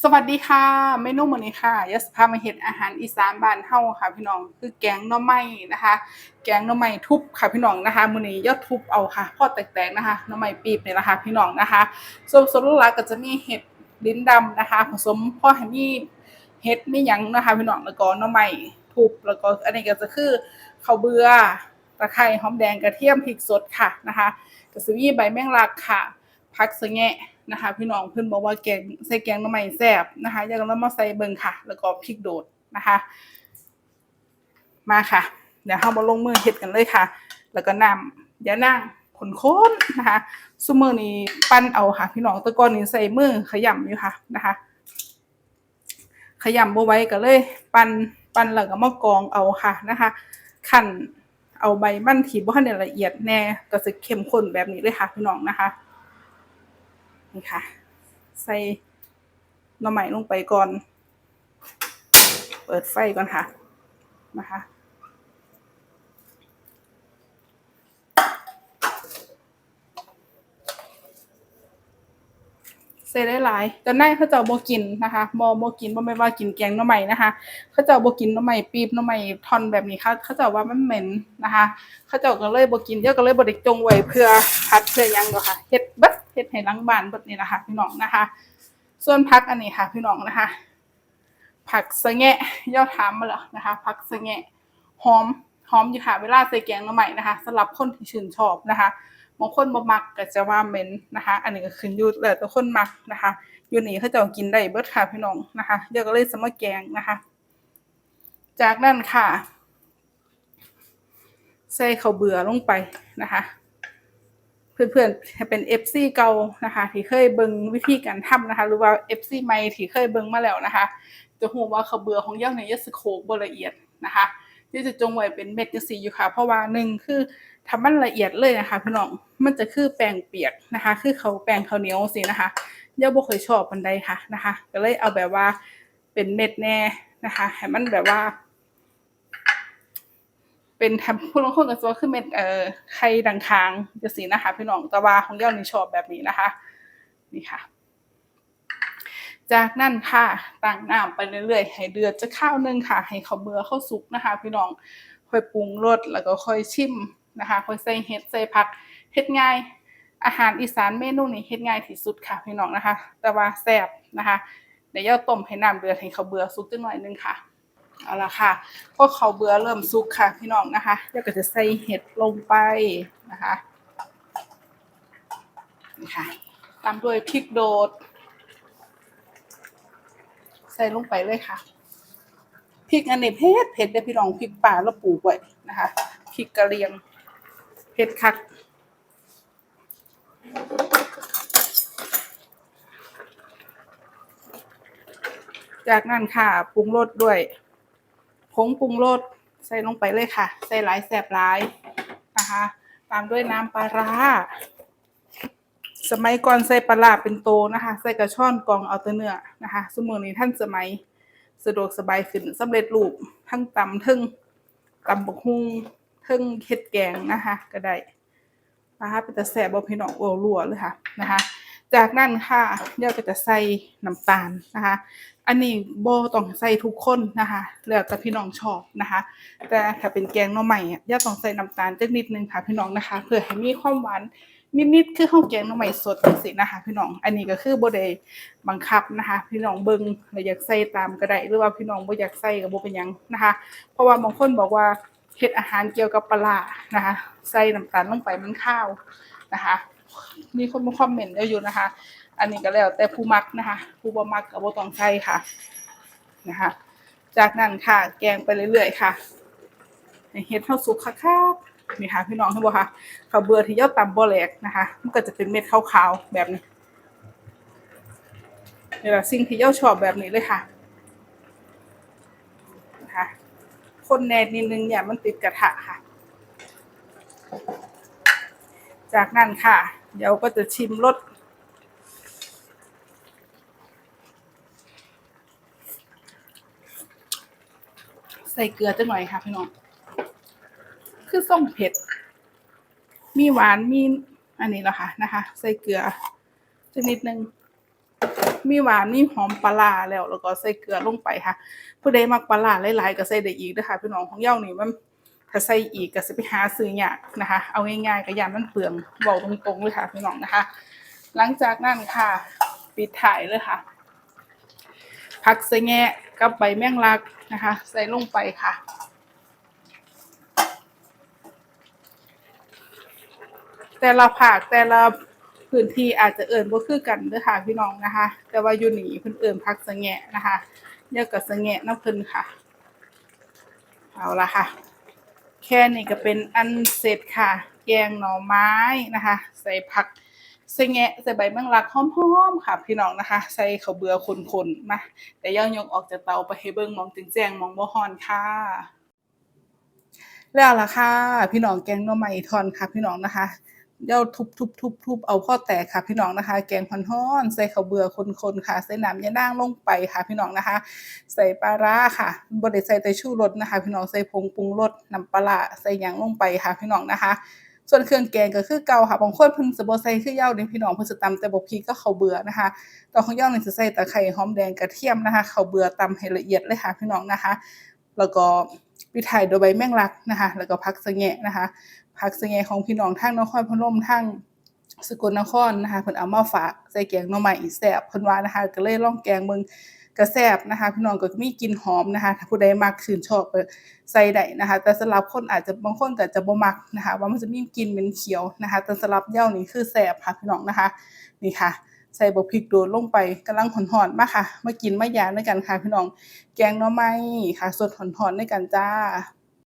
สวัสดีค่ะเมนูมื้อนี้ค่ะยศพามาเฮ็ดอาหารอีสานบ้านเฮาค่ะ พี่น้องคือแกงหน่อไม้นะคะ แกงหน่อไม้ทุบค่ะพี่น้องนะคะมื้อนี้ยอดทุบเอาค่ะพอแตกๆนะคะหน่อไม้ปีบนี่แหละคะ พี่น้องนะคะส่วนผสมหลักก็จะมีเห็ดลิ้นดำนะคะ ผสมพ่อให้มีเห็ดมีหยังนะคะพี่น้องแล้วก็หน่อไม้ทุบแล้วก็อันนี้ก็จะคือข้าวเบื่อตะไคร้หอมแดงกระเทียมพริกสดค่ะนะคะก็สิมีใบแมงลักค่ะผักสะแงะนะคะ พี่น้องเพิ่นบอกว่าแกงใส่แกงหน่อไม้แซ่บนะคะอยากเรามาใส่เบิ่งค่ะ แล้วก็พริกโดดนะคะ มาค่ะ เดี๋ยวเฮามาลงมือเฮ็ดกันเลยค่ะ แล้วก็น้ำอย่านั่งข้นๆนะคะซุมือนี้ปั้นเอาค่ะ พี่น้องต่ก่อนนี้ใส่มือขยำอยู่ค่ะนะคะ ขยำบ่ไว้ก็เลย ปั้นปั้นแล้วก็มากรองเอาค่ะนะคะคั่นเอาใบมันที่บ่ทันได้ละเอียดแน่ก็สิเข้มข้นแบบนี้เลยค่ะพี่น้องนะคะ นี่ค่ะ ใส่หน่อไม้ลงไปก่อน เปิดไฟก่อนค่ะ นะคะใส่หลายๆแต่ในเขาเจ้าบ่กินนะคะบ่บ่กินบ่แม่นว่ากินแกงหน่อไม้นะคะ เขาเจ้าบ่กินหน่อไม้ปีบหน่อไม้ท่อนแบบนี้เขาเขาเจ้าว่ามันเหม็นนะคะ เขาเจ้าก็เลยบ่กินเดี๋ยวก็เลยบ่ได้จงไว้เพื่อผัดเพื่อยังดอกค่ะเฮ็ดเบิด เฮ็ดให้หลังบ้านเบิดนี่ล่ะคะพี่น้องนะคะ ส่วนผักอันนี้ค่ะพี่น้องนะคะ ผักสะแงะยอดถามมาแล้วนะคะ ผักสะแงะหอมหอมอยู่ค่ะเวลาใส่แกงหน่อไม้นะคะสำหรับคนที่ชื่นชอบนะคะบางคนบ่มักก็จะว่าเหม็นนะคะ อันนี้ก็ขึ้นอยู่แล้วแต่คนมักนะคะ อยู่นี่เขาจ้ากินได้เบิดค่ะพี่น้องนะคะเดี๋ยวก็เลยสมาแกงนะคะ จากนั้นค่ะใส่ข้าวเบื่อลงไปนะคะ เพื่อนๆเป็น FC เก่านะคะที่เคยเบิ่งวิธีการทำนะคะ หรือว่า FC ใหม่ที่เคยเบิ่งมาแล้วนะคะ จะฮู้ว่าขาเบื่อของย่างในยสโคบละเอียดนะคะที่จะจงไว้เป็นเม็ดจังซี่อยู่ค่ะ เพราะว่าหนึ่งคือถ้ามันละเอียดเลยนะคะพี่น้องมันจะคือแป้งเปียกนะคะ คือเขาแป้งข้าวเหนียวสินะคะย่าบ่เคยชอบปานใดค่ะนะคะ ก็เลยเอาแบบว่าเป็นเม็ดแน่นะคะให้มันแบบว่า เป็นทำผู้ลงคนก็จะว่าคือเม็ดเอ่อไข่ดังคางจังซี่นะคะพี่น้องต่ว่าของเย่านี่ชอบแบบนี้นะคะ นี่ค่ะ จากนั้นค่ะตั้งน้ำไปเรื่อยๆให้เดือดจะข้าวหนึงค่ะ ให้ข้าวเบื่อเข้าสุกนะคะ พี่น้องค่อยปรุงรสแล้วก็ค่อยชิมนะคะค่อยใส่เห็ดใส่ผักเฮ็ดง่าย อาหารอีสานเมนูนี้เฮ็ดง่ายที่สุดค่ะพี่น้องนะคะ แต่ว่าแซ่บนะคะเดี๋ยวย่าต้มให้น้ำเดือดให้ข้าวเบื่อสุกจังหน่อยหนึงค่ะ เอาละค่ะพอข้าเบื่อเริ่มสุกค่ะพี่น้องนะคะย่าก็จะใส่เห็ดลงไปนะคะนี่ค่ะ ตามด้วยพริกโดด ใส่ลงไปเลยค่ะ พริกอันนี้เผ็ดเผ็ดเด้พี่น้องพริกป่าแล้วปลูกไว้นะคะพริกกะเหรี่ยงเผ็ดคักจากนั้นค่ะปรุงรสด้วย ผงปรุงรสใส่ลงไปเลยค่ะ ใส่หลายแสบหลายนะคะ ตามด้วยน้ำปลาร้าสมัยก่อนใส่ปลาร้าเป็นโตนะคะ ใส่กระชอนกองเอาแต่เนื้อนะคะสมัยนี้ท่านสมัยสะดวกสบายขึ้นสำเร็จรูปทั้งตำทั้งตำบักฮุงทั้งเฮ็ดแกงนะคะ ก็ได้นะคะเป็นแต่แสบบ่พี่น้องโอ้รัวเลยค่ะนะคะ จากนั้นค่ะเดี๋ยวก็จะใส่น้ำตาลนะคะ อันนี้โบต้องใส่ทุกคนนะคะ แล้วแต่พี่น้องชอบนะคะ แต่ถ้าเป็นแกงหน่อไม้อย่าต้องใส่น้ำตาลจักนิดนึงค่ะพี่น้องนะคะ เพื่อให้มีความหวานนิดๆคือข้าวแกงหน่อไม้สดจังซี่นะคะ พี่น้อง อันนี้ก็คือโบ่ได้บังคับนะคะ พี่น้องเบิงแล้วอยากใส่ตามก็ได้หรือว่าพี่น้องโบอยากใส่ก็บ่เป็นยังนะคะ เพราะว่าบางคนบอกว่าเฮ็ดอาหารเกี่ยวกับปลานะคะ ใส่น้ำตาลลงไปมันคาวนะคะ มีคนมาคอมเมนต์เยอะอยู่นะคะ อันนี้ก็แล้วแต่ผู้มักนะคะผู้บ่มักก็บ่ต้องใส่ค่ะนะคะ จากนั้นค่ะ แกงไปเรื่อยๆค่ะให้เฮ็ดเท่าสุกคักๆนี่ค่ะพี่น้องเห็นบ่ค่ะข้าวเบื่อที่ยอดตำบ่แหลกนะคะ มันก็จะเป็นเม็ดขาวๆแบบนี้นี่แหละสิ่งที่ยอดชอบแบบนี้เลยค่ะนะคะคนแนนนิดนึงอย่ามันติดกระทะค่ะ จากนั้นค่ะ เดี๋ยวก็จะชิมรสใส่เกลือจังหน่อยค่ะพี่น้อง คือส้มเผ็ด มีหวาน มีอันนี้แหละค่ะนะคะ ใส่เกลือจักนิดนึงมีหวาน มีหอมปลาแล้ว แล้วก็ใส่เกลือลงไปค่ะ ผู้ใดมักปลาหลายๆก็ใส่ได้อีกเด้อค่ะพี่น้องของเย้านี่มัน ถ้าใส่อีกก็สิไปหาซื้อยากนะคะ เอาง่ายๆก็ยามมันเปลืองบอกตรงๆเลยค่ะพี่น้องนะคะ หลังจากนั้นค่ะ ปิดถ่ายเลยค่ะ ผักใสะแงะกับใบแมงลักนะคะ ใส่ลงไปค่ะแต่ละภาคแต่ละพื้นที่อาจจะเอิ่นบ่คือกันเด้อค่ะพี่น้องนะคะ แต่ว่าอยู่นี่เพิ่นเอิ่นผักสะแงะนะคะเรียกกับสะแงะน้ำเพิ่นค่ะ เอาละค่ะ แค่นี้ก็เป็นอันเสร็จค่ะ แกงหน่อไม้นะคะ ใส่ผักใส่แงะใส่ใบแมงลักหอมๆค่ะพี่น้องนะคะ ใส่ข้าวเบื่อคนๆมาแต่ย่างยกออกจากเตาไปให้เบิ่งมองจึงแจงมองบ่ฮอนค่ะแล้วล่ะค่ะ พี่น้องแกงหน่อไม้ทอนค่ะ พี่น้องนะคะ เดี๋ยวทุบทุบทุบทุบเอาพ่อแตกค่ะพี่น้องนะคะ แกงพันฮ้อนใส่ข้าวเบื่อคนๆค่ะ ใส่น้ำยะนางลงไปค่ะพี่น้องนะคะ ใส่ปลาร้าค่ะบดใส่แต่ชูรสนะคะ พี่น้องใส่ผงปรุงรสน้ำปลาใส่ยังลงไปค่ะพี่น้องนะคะ ส่วนเครื่องแกงก็คือเกาค่ะบางคนเพิ่นสบ่ใส่คือเหย้าเด้พี่น้องเพิ่นสิตำแต่บ่พริกก็ข้าวเบื่อนะคะตอนของเหย้านี่สิใส่ตะไคร้หอมแดงกระเทียมนะคะข้าวเบื่อตำให้ละเอียดเลยค่ะพี่น้องนะคะ แล้วก็ปิดท้ายด้วยใบแมงลักนะคะ แล้วก็ผักสะแงะนะคะ ผักสะแงะของพี่น้องทางนครพนมทางสกลนครนะคะเพิ่นเอามาฝากใส่แกงหน่อไม้แซ่บเพิ่นว่านะคะก็เลยลองแกงเบิ่งก็แซบนะคะพี่น้องก็มีกลิ่นหอมนะคะถ้าผู้ใดมักชื่นชอบใส่ได้นะคะ แต่สำหรับคนอาจจะบางคนก็จะบ่มักนะคะ ว่ามันจะมีกลิ่นเหม็นเขียวนะคะ แต่สำหรับเย้านี่คือแซบค่ะพี่น้องนะคะนี่ค่ะ ใส่บักพริกโดดลงไปกำลังหอนๆมากค่ะมากินมายาด้วยกันค่ะพี่น้องแกงหน่อไม้ค่ะสดหอนๆด้วยกันจ้า